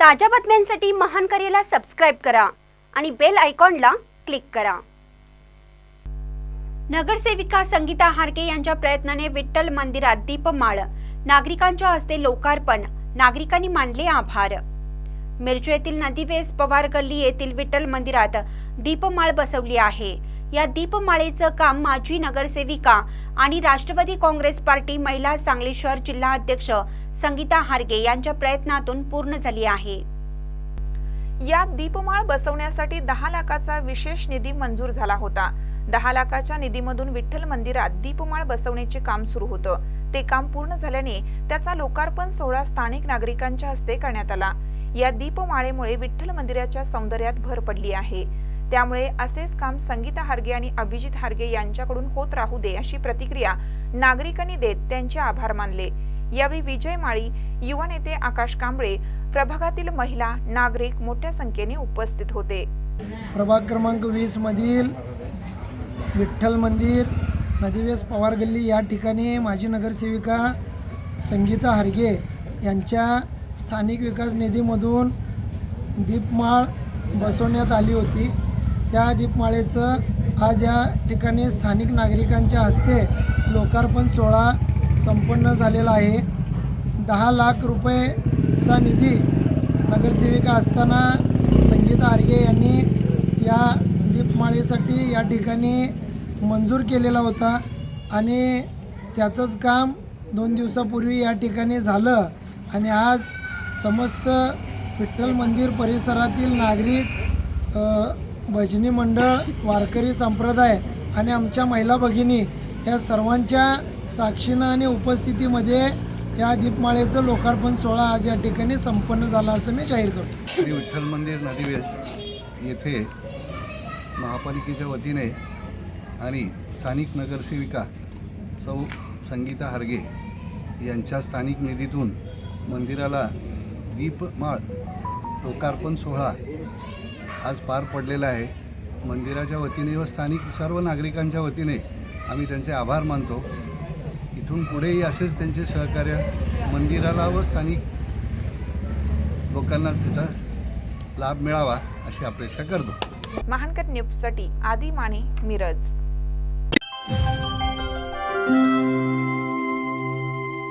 ताज्या बातम्यांसाठी महान करेला सबस्क्राईब करा आणि बेल आयकॉनला क्लिक करा. नगरसेविका संगीता हारके यांच्या प्रयत्नाने विठ्ठल मंदिरात दीपमाळ. नागरिकांच्या हस्ते लोकार्पण. नागरिकांनी मानले आभार. मिरजू येथील नदीवेस पवार गल्ली येथील विठ्ठल मंदिरात दीपमाळ बसवली आहे. या दीपमाळेचं काम माजी नगरसेविका आणि राष्ट्रवादी काँग्रेस पार्टी महिला सांगली शहर जिल्हा अध्यक्ष संगीता हारगे यांच्या प्रयत्नातून पूर्ण झाली आहे. यात दीपमाळ बसवण्यासाठी दहा लाखाचा विशेष निधी मंजूर झाला होता. दहा लाखाच्या निधीमधून विठ्ठल मंदिरात दीपमाळ बसवण्याचे काम सुरू होतं. ते काम पूर्ण झाल्याने त्याचा लोकार्पण सोहळा स्थानिक नागरिकांच्या हस्ते करण्यात आला. या दीपमाळेमुळे विठ्ठल मंदिराच्या सौंदर्यात भर पडली आहे. त्यामुळे असेच काम संगीता हार्गे आणि अभिजित हार्गे यांच्याकडून होत राहू दे अशी प्रतिक्रिया नागरिकांनी देत त्यांचे आभार मानले. यावेळी विजय माळी युवा नेते आकाश कांबळे प्रभागातील महिला नागरिक मोठ्या संख्येने उपस्थित होते. प्रभाग क्रमांक वीसमधील विठ्ठल मंदिर नदीवेस पवार गल्ली या ठिकाणी माजी नगरसेविका संगीता हरगे यांच्या स्थानिक विकास निधीमधून दीपमाळ बसवण्यात आली होती. त्या दीपमाळेचं आज या ठिकाणी स्थानिक नागरिकांच्या हस्ते लोकार्पण सोहळा संपन्न झालेला आहे. दहा लाख रुपयेचा निधी नगरसेविका असताना संगीता आर्गे यांनी या दीपमाळेसाठी या ठिकाणी मंजूर केलेला होता आणि त्याचंच काम दोन दिवसापूर्वी या ठिकाणी झालं आणि आज समस्त विठ्ठल मंदिर परिसरातील नागरिक भजनी मंडळ वारकरी संप्रदाय आणि आमच्या महिला भगिनी या सर्वांच्या साक्षीनं आणि उपस्थितीमध्ये या दीपमाळेचं लोकार्पण सोहळा आज या ठिकाणी संपन्न झाला असं मी जाहीर करतो. श्री विठ्ठल मंदिर नदीवेस येथे महापालिकेच्या वतीने आणि स्थानिक नगरसेविका सौ संगीता हार्गे यांच्या स्थानिक निधीतून मंदिराला दीपमाळ लोकार्पण सोहळा आज पार पडलेला आहे. मंदिराच्या वतीने व स्थानिक सर्व नागरिकांच्या वतीने आम्ही त्यांचे आभार मानतो. इथून पुढेही असेच त्यांचे सहकार्य मंदिराला व स्थानिक लोकांना त्याचा लाभ मिळावा अशी अपेक्षा करतो. महानकर न्यूजसाठी आदी माने मिरज.